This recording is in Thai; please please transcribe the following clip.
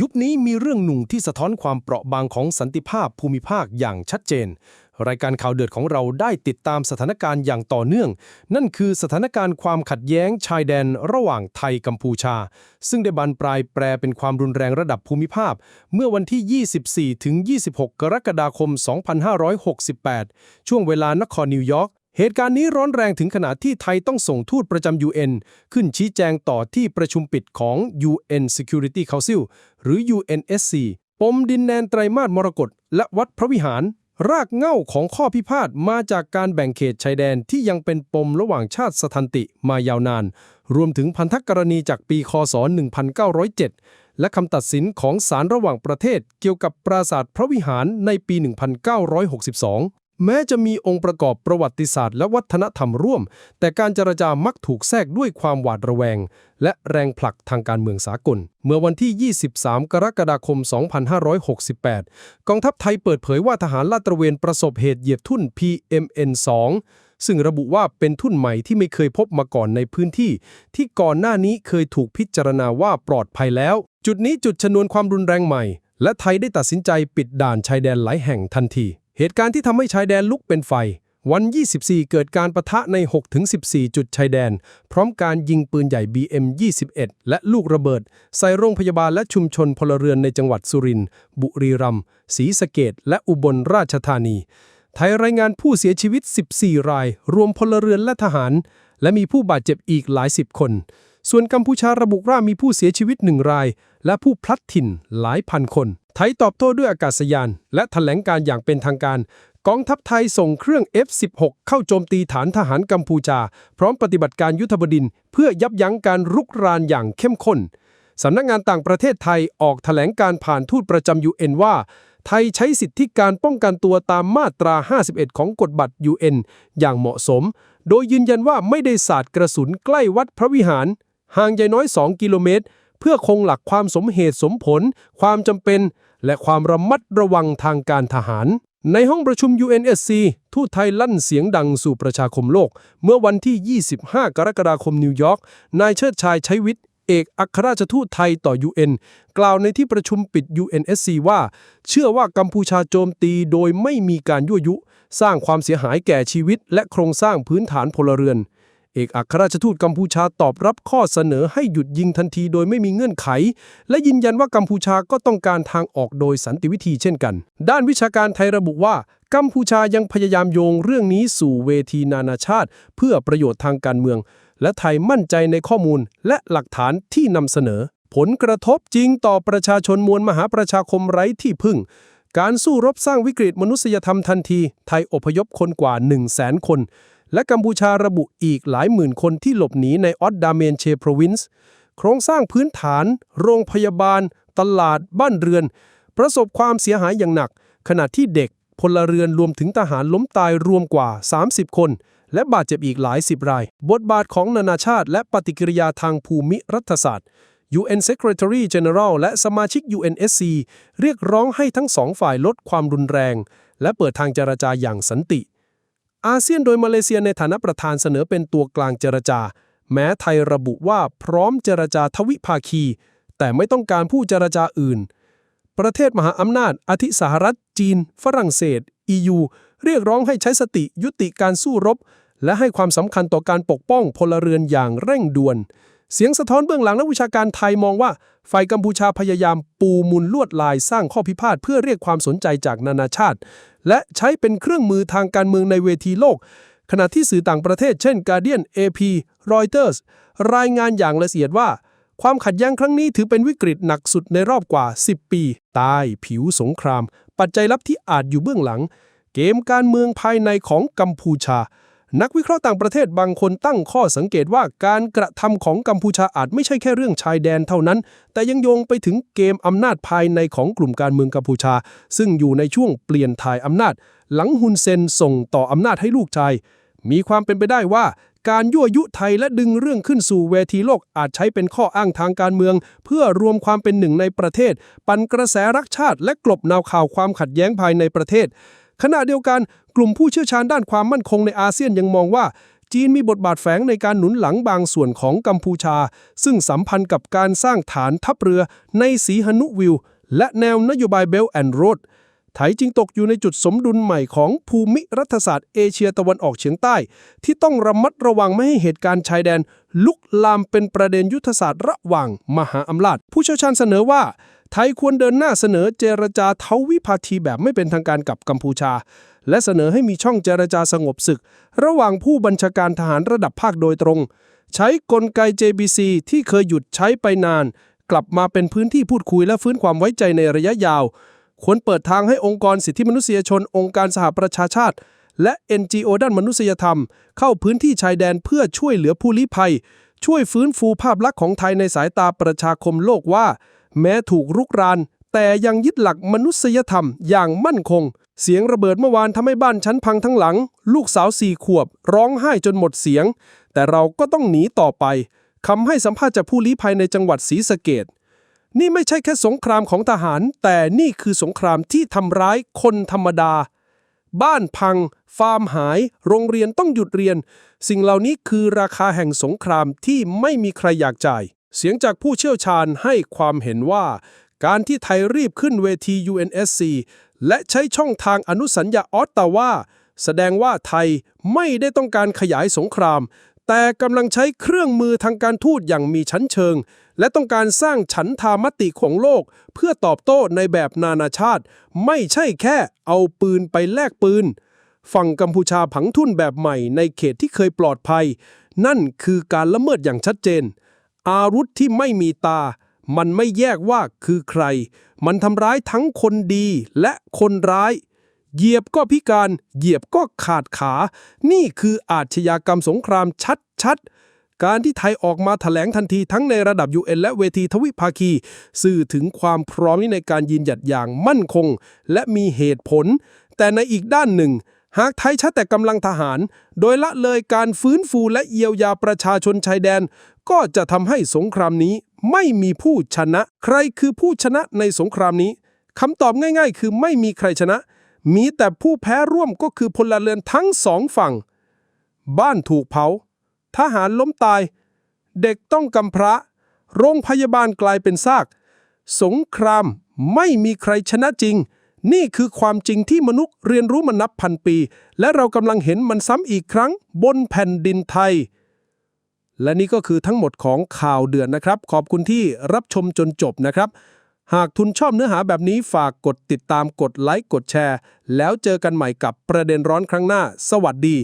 ยุคนี้มีเรื่องหนุ่งที่สะท้อนความเปราะบางของสันติภาพภูมิภาคอย่างชัดเจน รายการข่าวเดือดของเราได้ติดตามสถานการณ์อย่างต่อเนื่อง นั่นคือสถานการณ์ความขัดแย้งชายแดนระหว่างไทยกัมพูชา ซึ่งได้บานปลายแปรเป็นความรุนแรงระดับภูมิภาค เมื่อวันที่ 24 ถึง 26 กรกฎาคม 2568 ช่วงเวลานครนิวยอร์ก เหตุการณ์นี้ร้อนแรงถึงขนาดที่ไทยต้องส่งทูตประจำ UN ขึ้นชี้แจงต่อที่ประชุมปิดของ UN Security Council หรือ UNSC ปมดินแดนไตรมาสมรกตและวัดพระวิหาร รากเง้าของข้อพิพาทมาจากการแบ่งเขตชายแดนที่ยังเป็นปมระหว่างชาติสถันติมายาวนาน รวมถึงพันธกรณีจากปีคศ 1907 และคำตัดสินของศาลระหว่างประเทศเกี่ยวกับปราสาทพระวิหารในปี 1962 แม้จะมีองค์ประกอบประวัติศาสตร์และวัฒนธรรมร่วม แต่การเจรจามักถูกแทรกด้วยความหวาดระแวง และแรงผลักทางการเมืองสากล เมื่อวันที่ 23 กรกฎาคม 2568 กองทัพไทยเปิดเผยว่าทหารลาดตระเวนประสบเหตุเหยียบทุ่น PMN-2 ซึ่งระบุว่าเป็นทุ่นใหม่ที่ไม่เคยพบมาก่อนในพื้นที่ ที่ก่อนหน้านี้เคยถูกพิจารณาว่าปลอดภัยแล้ว จุดนี้จุดชนวนความรุนแรงใหม่ และไทยได้ตัดสินใจปิดด่านชายแดนหลายแห่งทันที เหตุการณ์ที่ทำให้ชายแดนลุกเป็นไฟ วัน 24 เกิดการประทะใน 6-14 จุดชายแดน พร้อมการยิงปืนใหญ่ BM21 และลูกระเบิด ใส่โรงพยาบาลและชุมชนพลเรือนในจังหวัดสุรินทร์ บุรีรัมย์ ศรีสะเกดและอุบลราชธานี ไทยรายงานผู้เสียชีวิต 14 ราย รวมพลเรือนและทหาร และมีผู้บาดเจ็บอีกหลายสิบคน ส่วนกัมพูชาระบุว่ามีผู้เสียชีวิตหนึ่งราย และผู้พลัดถิ่นหลายพันคน ไทยตอบโต้ด้วยอากาศยาน และแถลงการอย่างเป็นทางการ กองทัพไทยส่งเครื่อง F-16 เข้าโจมตีฐานทหารกัมพูชา พร้อมปฏิบัติการยุทธบดินทร์เพื่อยับยั้งการรุกรานอย่างเข้มข้นสำนักงานต่างประเทศไทยออกแถลงการผ่านทูตประจำ UN ว่า ไทยใช้สิทธิการป้องกันตัวตามมาตรา 51 ของกฎบัตร UN อย่างเหมาะสม โดยยืนยันว่าไม่ได้สาดกระสุนใกล้วัดพระวิหาร ห่างใยน้อย 2 กิโลเมตร เพื่อคงหลักความสมเหตุสมผล ความจำเป็น และความระมัดระวังทางการทหาร ในห้องประชุม UNSC ทูตไทยลั่นเสียงดังสู่ประชาคมโลก เมื่อวันที่ 25 กรกฎาคมนิวยอร์ก นายเชิดชายชัยวิทย์เอกอัครราชทูตไทยต่อ UN กล่าวในที่ประชุมปิด UNSC ว่า เชื่อว่ากัมพูชาโจมตีโดยไม่มีการยั่วยุ สร้างความเสียหายแก่ชีวิต และโครงสร้างพื้นฐานพลเรือน เอกอัครราชทูตกัมพูชาตอบรับข้อเสนอให้หยุดยิงทันทีโดยไม่มีเงื่อนไข และยืนยันว่ากัมพูชาก็ต้องการทางออกโดยสันติวิธีเช่นกัน ด้านวิชาการไทยระบุว่ากัมพูชายังพยายามโยงเรื่องนี้สู่เวทีนานาชาติ เพื่อประโยชน์ทางการเมือง และไทยมั่นใจในข้อมูลและหลักฐานที่นำเสนอ ผลกระทบจริงต่อประชาชนมวลมหาประชาคมไร้ที่พึ่ง การสู้รบสร้างวิกฤตมนุษยธรรมทันที ไทยอพยพคนกว่า 1 0 0 0 0แสนคน และกัมพูชาระบุอีกหลายหมื่นคนที่หลบหนีในออดดาเมนเชโปรวินส์โครงสร้างพื้นฐาน โรงพยาบาล ตลาด บ้านเรือน ประสบความเสียหายอย่างหนัก ขณะที่เด็กพลเรือนรวมถึงทหารล้มตายรวมกว่า 30 คน และบาดเจ็บอีกหลายสิบราย บทบาทของนานาชาติ และปฏิกิริยาทางภูมิรัฐศาสตร์ UN Secretary General และสมาชิก UNSC เรียกร้องให้ทั้งสองฝ่ายลดความรุนแรง และเปิดทางเจรจาอย่างสันติ อาเซียนโดยมาเลเซียในฐานะประธานเสนอเป็นตัวกลางเจรจา แม้ไทยระบุว่าพร้อมเจรจาทวิภาคี แต่ไม่ต้องการผู้เจรจาอื่น ประเทศมหาอำนาจอาทิสหรัฐ จีน ฝรั่งเศส EU เรียกร้องให้ใช้สติยุติการสู้รบ และให้ความสำคัญต่อการปกป้องพลเรือนอย่างเร่งด่วน เสียงสะท้อนเบื้องหลังนักวิชาการไทยมองว่า ฝ่ายกัมพูชาพยายามปูมุลลวดลายสร้างข้อพิพาทเพื่อเรียกความสนใจจากนานาชาติ และใช้เป็นเครื่องมือทางการเมืองในเวทีโลก ขณะที่สื่อต่างประเทศเช่น Guardian AP Reuters รายงานอย่างละเอียดว่า ความขัดแย้งครั้งนี้ถือเป็นวิกฤตหนักสุดในรอบกว่า 10 ปีตายผิวสงคราม ปัจจัยลับที่อาจอยู่เบื้องหลัง เกมการเมืองภายในของกัมพูชา นักวิเคราะห์ต่างประเทศบางคนตั้งข้อสังเกตว่าการกระทำของกัมพูชาอาจไม่ใช่แค่เรื่องชายแดนเท่านั้น แต่ยังโยงไปถึงเกมอำนาจภายในของกลุ่มการเมืองกัมพูชา ซึ่งอยู่ในช่วงเปลี่ยนถ่ายอำนาจ หลังฮุนเซนส่งต่ออำนาจให้ลูกชาย มีความเป็นไปได้ว่าการยั่วยุไทยและดึงเรื่องขึ้นสู่เวทีโลกอาจใช้เป็นข้ออ้างทางการเมือง เพื่อรวมความเป็นหนึ่งในประเทศ ปั่นกระแสรักชาติและกลบนาวข่าวความขัดแย้งภายในประเทศ ขณะเดียวกันกลุ่มผู้เชี่ยวชาญด้านความมั่นคงในอาเซียนยังมองว่า จีนมีบทบาทแฝงในการหนุนหลังบางส่วนของกัมพูชา ซึ่งสัมพันธ์กับการสร้างฐานทัพเรือในสีหนุวิว และแนวนโยบายเบลแอนด์โรดไทยจึงตกอยู่ในจุดสมดุลใหม่ของภูมิรัฐศาสตร์เอเชียตะวันออกเฉียงใต้ ที่ต้องระมัดระวังไม่ให้เหตุการณ์ชายแดน ลุกลามเป็นประเด็นยุทธศาสตร์ระหว่างมหาอำนาจผู้เชี่ยวชาญเสนอว่า ไทยควรเดินหน้าเสนอเจรจาเทาวิภาทีแบบไม่เป็นทางการกับกัมพูชา และเสนอให้มีช่องเจรจาสงบศึก ระหว่างผู้บัญชาการทหารระดับภาคโดยตรง ใช้กลไก JBC ที่เคยหยุดใช้ไปนาน กลับมาเป็นพื้นที่พูดคุยและฟื้นความไว้ใจในระยะยาว ควรเปิดทางให้องค์กรสิทธิมนุษยชน องค์การสหประชาชาติ และ NGO ด้านมนุษยธรรม เข้าพื้นที่ชายแดนเพื่อช่วยเหลือผู้ลี้ภัย ช่วยฟื้นฟูภาพลักษณ์ของไทยในสายตาประชาคมโลกว่า แม้ถูกรุกราน แต่ยังยึดหลักมนุษยธรรมอย่างมั่นคง เสียงระเบิดเมื่อวานทำให้บ้านชั้นพังทั้งหลัง ลูกสาวสี่ขวบ ร้องไห้จนหมดเสียง แต่เราก็ต้องหนีต่อไปคำให้สัมภาษณ์จากผู้ลี้ภัยในจังหวัดศรีสะเกดนี่ไม่ใช่แค่สงครามของทหาร แต่นี่คือสงครามที่ทำร้ายคนธรรมดา บ้านพัง ฟาร์มหาย โรงเรียนต้องหยุดเรียน สิ่งเหล่านี้คือราคาแห่งสงครามที่ไม่มีใครอยากจ่าย เสียงจากผู้เชี่ยวชาญให้ความเห็นว่า การที่ไทยรีบขึ้นเวที UNSC และใช้ช่องทางอนุสัญญาออตตาวาแสดงว่าไทยไม่ได้ต้องการขยายสงคราม แต่กำลังใช้เครื่องมือทางการทูตอย่างมีชั้นเชิง และต้องการสร้างฉันทามติของโลก เพื่อตอบโต้ในแบบนานาชาติ ไม่ใช่แค่เอาปืนไปแลกปืน ฝั่งกัมพูชาผังทุนแบบใหม่ในเขตที่เคยปลอดภัย นั่นคือการละเมิดอย่างชัดเจน อาวุธที่ไม่มีตา มันไม่แยกว่าคือใคร มันทำร้ายทั้งคนดีและคนร้าย เหยียบก็พิการ เหยียบก็ขาดขา นี่คืออาชญากรรมสงครามชัดๆการที่ไทยออกมาถแถลงทันทีทั้งในระดับ UN และเวทีทวิภาคี สื่อถึงความพร้อมในการยืนหยัดอย่างมั่นคง และมีเหตุผล แต่ในอีกด้านหนึ่ง หากไทยชัดแต่กำลังทหาร โดยละเลยการฟื้นฟูและเยียวยาประชาชนชายแดน ก็จะทำให้สงครามนี้ไม่มีผู้ชนะ ใครคือผู้ชนะในสงครามนี้คำตอบง่าย ๆ คือไม่มีใครชนะ มีแต่ผู้แพ้ร่วมก็คือพลเรือนทั้งสองฝั่ง บ้านถูกเผา ทหารล้มตาย เด็กต้องกำพร้า โรงพยาบาลกลายเป็นซาก สงครามไม่มีใครชนะจริง นี่คือความจริงที่มนุษย์เรียนรู้มานับพันปี และเรากำลังเห็นมันซ้ำอีกครั้งบนแผ่นดินไทย และนี่ก็คือทั้งหมดของข่าวเดือนนะครับ ขอบคุณที่รับชมจนจบนะครับ หากทุนชอบเนื้อหาแบบนี้ฝากกดติดตามกดไลค์กดแชร์ แล้วเจอกันใหม่กับประเด็นร้อนครั้งหน้า สวัสดี